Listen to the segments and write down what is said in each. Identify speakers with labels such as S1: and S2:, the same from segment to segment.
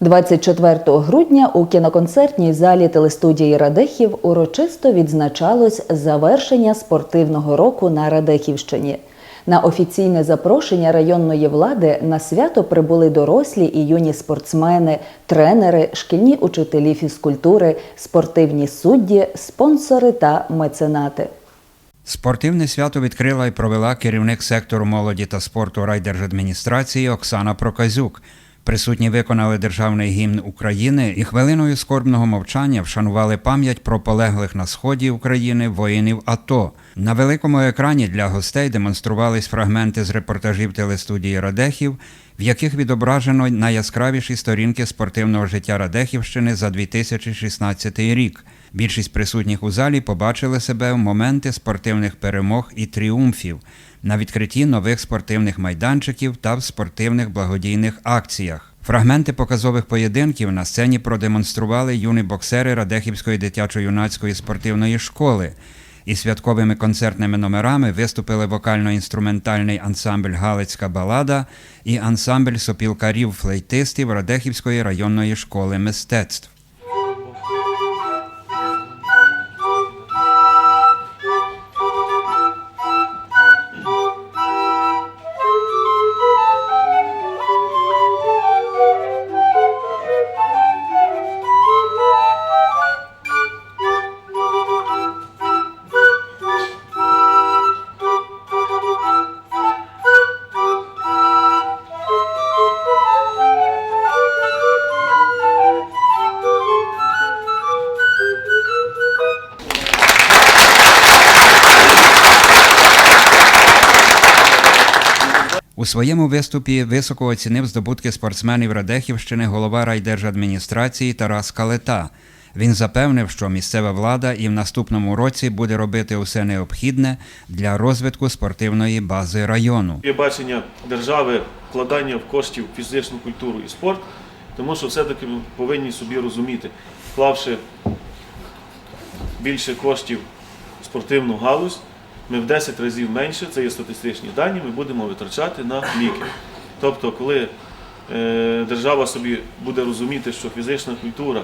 S1: 24 грудня у кіноконцертній залі телестудії Радехів урочисто відзначалось завершення спортивного року на Радехівщині. На офіційне запрошення районної влади на свято прибули дорослі і юні спортсмени, тренери, шкільні учителі фізкультури, спортивні судді, спонсори та меценати.
S2: Спортивне свято відкрила і провела керівник сектору молоді та спорту райдержадміністрації Оксана Проказюк. Присутні виконали державний гімн України і хвилиною скорбного мовчання вшанували пам'ять про полеглих на сході України воїнів АТО. На великому екрані для гостей демонструвались фрагменти з репортажів телестудії Радехів, в яких відображено найяскравіші сторінки спортивного життя Радехівщини за 2016 рік. Більшість присутніх у залі побачили себе в моменти спортивних перемог і тріумфів на відкритті нових спортивних майданчиків та в спортивних благодійних акціях. Фрагменти показових поєдинків на сцені продемонстрували юні боксери Радехівської дитячо-юнацької спортивної школи. І святковими концертними номерами виступили вокально-інструментальний ансамбль Галицька балада і ансамбль сопілкарів-флейтистів Радехівської районної школи мистецтв. Своєму виступі високо оцінив здобутки спортсменів Радехівщини голова райдержадміністрації Тарас Калета. Він запевнив, що місцева влада і в наступному році буде робити усе необхідне для розвитку спортивної бази району.
S3: Є бачення держави вкладання в коштів фізичну культуру і спорт, тому що все-таки ми повинні собі розуміти, вклавши більше коштів в спортивну галузь, ми в 10 разів менше, це є статистичні дані, ми будемо витрачати на ліки. Тобто, коли е, держава собі буде розуміти, що фізична культура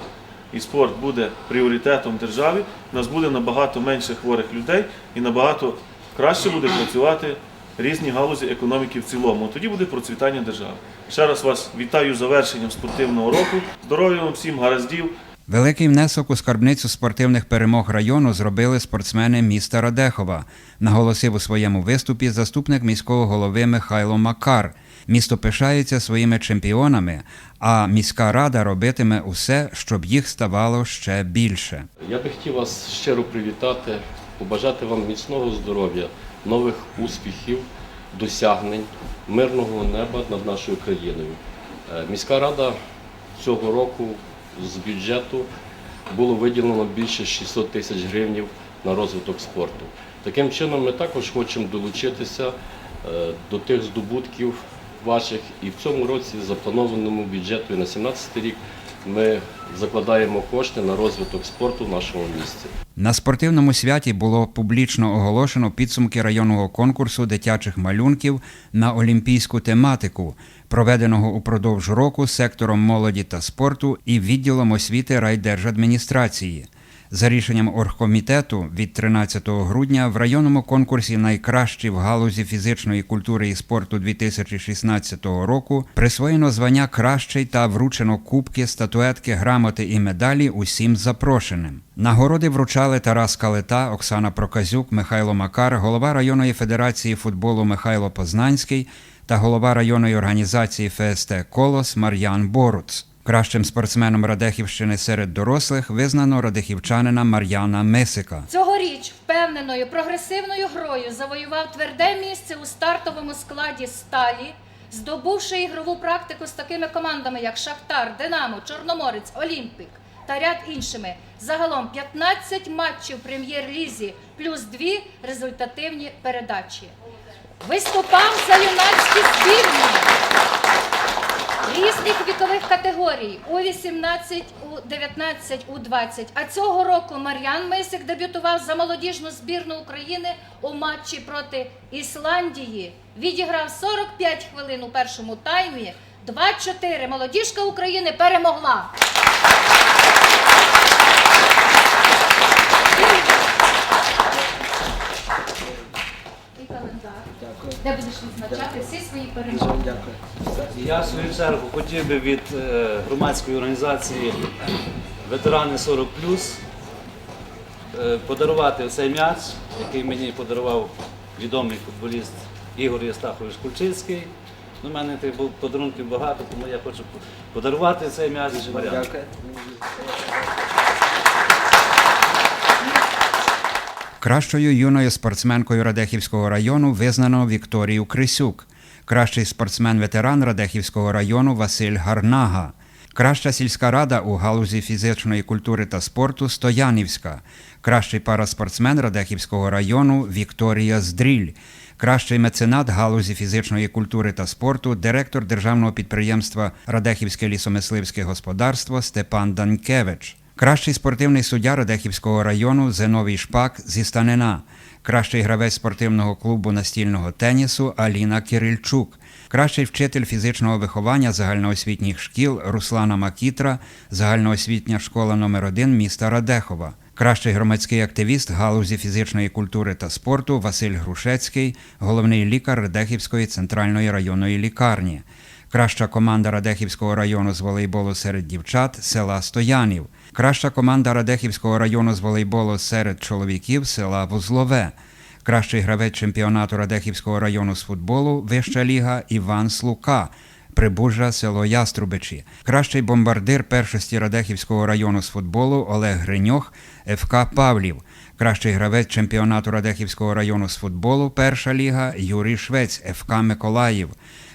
S3: і спорт буде пріоритетом держави, у нас буде набагато менше хворих людей і набагато краще буде працювати різні галузі економіки в цілому. Тоді буде процвітання держави. Ще раз вас вітаю завершенням спортивного року. Здоров'я вам всім, гараздів.
S2: Великий внесок у скарбницю спортивних перемог району зробили спортсмени міста Радехова, наголосив у своєму виступі заступник міського голови Михайло Макар. Місто пишається своїми чемпіонами, а міська рада робитиме усе, щоб їх ставало ще більше.
S4: Я би хотів вас щиро привітати, побажати вам міцного здоров'я, нових успіхів, досягнень, мирного неба над нашою країною. Е, Міська рада цього року з бюджету було виділено більше 600 тисяч гривень на розвиток спорту. Таким чином, ми також хочемо долучитися е, до тих здобутків ваших. І в цьому році, запланованому бюджету на 2017 рік, ми закладаємо кошти на розвиток спорту в нашому місті.
S2: На спортивному святі було публічно оголошено підсумки районного конкурсу дитячих малюнків на олімпійську тематику, проведеного упродовж року сектором молоді та спорту і відділом освіти райдержадміністрації. За рішенням оргкомітету від 13 грудня в районному конкурсі Найкращі в галузі фізичної культури і спорту 2016 року присвоєно звання кращий та вручено кубки, статуетки, грамоти і медалі усім запрошеним. Нагороди вручали Тарас Калета, Оксана Проказюк, Михайло Макар, голова районної федерації футболу Михайло Познанський та голова районної організації ФСТ Колос Мар'ян Боруц. Кращим спортсменом Радехівщини серед дорослих визнано радехівчанина Мар'яна Мисика.
S5: Цьогоріч впевненою прогресивною грою завоював тверде місце у стартовому складі сталі, здобувши ігрову практику з такими командами, як Шахтар, Динамо, Чорноморець, Олімпік та ряд іншими. Загалом 15 матчів прем'єр-лізі плюс дві результативні передачі. Виступав за юнацькі збірні різних вікових категорій у 18, у 19, у 20. А цього року Мар'ян Мисик дебютував за молодіжну збірну України у матчі проти Ісландії. Відіграв 45 хвилин у першому таймі 2-4. Молодіжка України перемогла. І календар, де будеш відзначати всі свої перемоги.
S6: Я в свою чергу хотів би від е, громадської організації Ветерани 40 е, подарувати цей м'яч, який мені подарував відомий футболіст Ігор Єстахович Кульчицький. У мене тих подарунків багато, тому я хочу подарувати цей м'яч. Дякую.
S2: Кращою юною спортсменкою Радехівського району визнано Вікторію Крисюк, кращий спортсмен-ветеран Радехівського району Василь Гарнага, краща сільська рада у галузі фізичної культури та спорту Стоянівська, кращий параспортсмен Радехівського району Вікторія Здріль, кращий меценат галузі фізичної культури та спорту, директор державного підприємства Радехівське лісомисливське господарство Степан Данькевич. Кращий спортивний суддя Радехівського району Зиновій Шпак зі Станина, кращий гравець спортивного клубу настільного тенісу Аліна Кирильчук, кращий вчитель фізичного виховання загальноосвітніх шкіл Руслана Макітра, загальноосвітня школа номер 1 міста Радехова. Кращий громадський активіст галузі фізичної культури та спорту Василь Грушецький, головний лікар Радехівської центральної районної лікарні. Краща команда Радехівського району з волейболу серед дівчат села Стоянів. Краща команда Радехівського району з волейболу серед чоловіків села Вузлове. Кращий гравець чемпіонату Радехівського району з футболу Вища ліга Іван Слука. Прибужжя село Яструбичі. Кращий бомбардир першості Радехівського району з футболу Олег Гриньох, ФК Павлів. Кращий гравець чемпіонату Радехівського району з футболу Перша ліга Юрій Швець, ФК Миколаїв.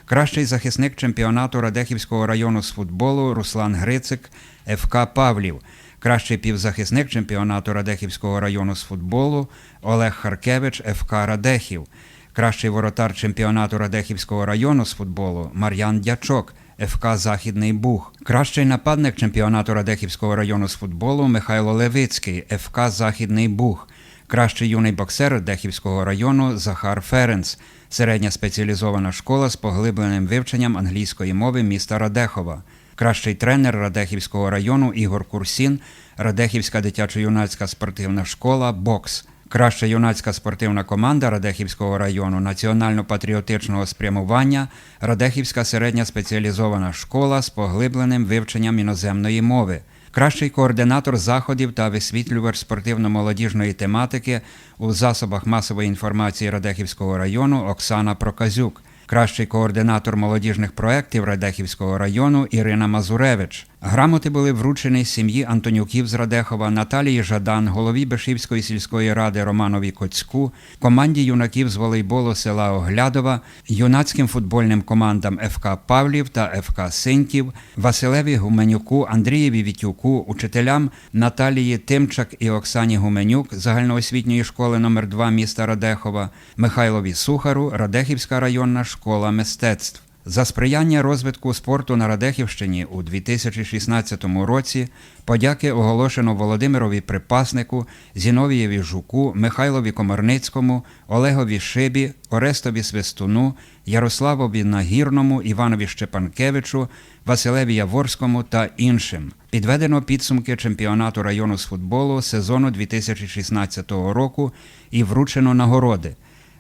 S2: Кращий захисник чемпіонату Радехівського району з футболу Руслан Грицик, ФК Павлів. Кращий півзахисник чемпіонату Радехівського району з футболу Олег Харкевич, ФК Радехів. Кращий воротар чемпіонату Радехівського району з футболу Мар'ян Дячок, ФК Західний Буг. Кращий нападник чемпіонату Радехівського району з футболу Михайло Левицький, ФК Західний Буг. Кращий юний боксер Радехівського району Захар Ференц. Середня спеціалізована школа з поглибленим вивченням англійської мови міста Радехова. Кращий тренер Радехівського району Ігор Курсін, Радехівська дитячо-юнацька спортивна школа Бокс. Краща юнацька спортивна команда Радехівського району національно-патріотичного спрямування, Радехівська середня спеціалізована школа з поглибленим вивченням іноземної мови. Кращий координатор заходів та висвітлювач спортивно-молодіжної тематики у засобах масової інформації Радехівського району Оксана Проказюк. Кращий координатор молодіжних проєктів Радехівського району Ірина Мазуревич. Грамоти були вручені сім'ї Антонюків з Радехова Наталії Жадан, голові Бешівської сільської ради Романові Коцьку, команді юнаків з волейболу села Оглядова, юнацьким футбольним командам ФК Павлів та ФК Синьків, Василеві Гуменюку, Андрієві Вітюку, учителям Наталії Тимчак і Оксані Гуменюк загальноосвітньої школи номер 2 міста Радехова, Михайлові Сухару, Радехівська районна школа мистецтв. За сприяння розвитку спорту на Радехівщині у 2016 році подяки оголошено Володимирові Припаснику, Зіновієві Жуку, Михайлові Комарницькому, Олегові Шибі, Орестові Свистуну, Ярославові Нагірному, Іванові Щепанкевичу, Василеві Яворському та іншим. Підведено підсумки чемпіонату району з футболу сезону 2016 року і вручено нагороди.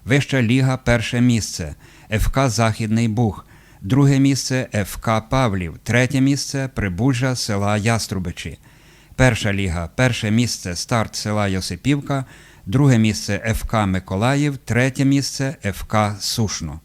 S2: Вища ліга перше місце, ФК Західний Буг, друге місце ФК Павлів, третє місце Прибужа села Яструбичі. Перша ліга перше місце старт села Йосипівка, друге місце ФК Миколаїв, третє місце ФК Сушно.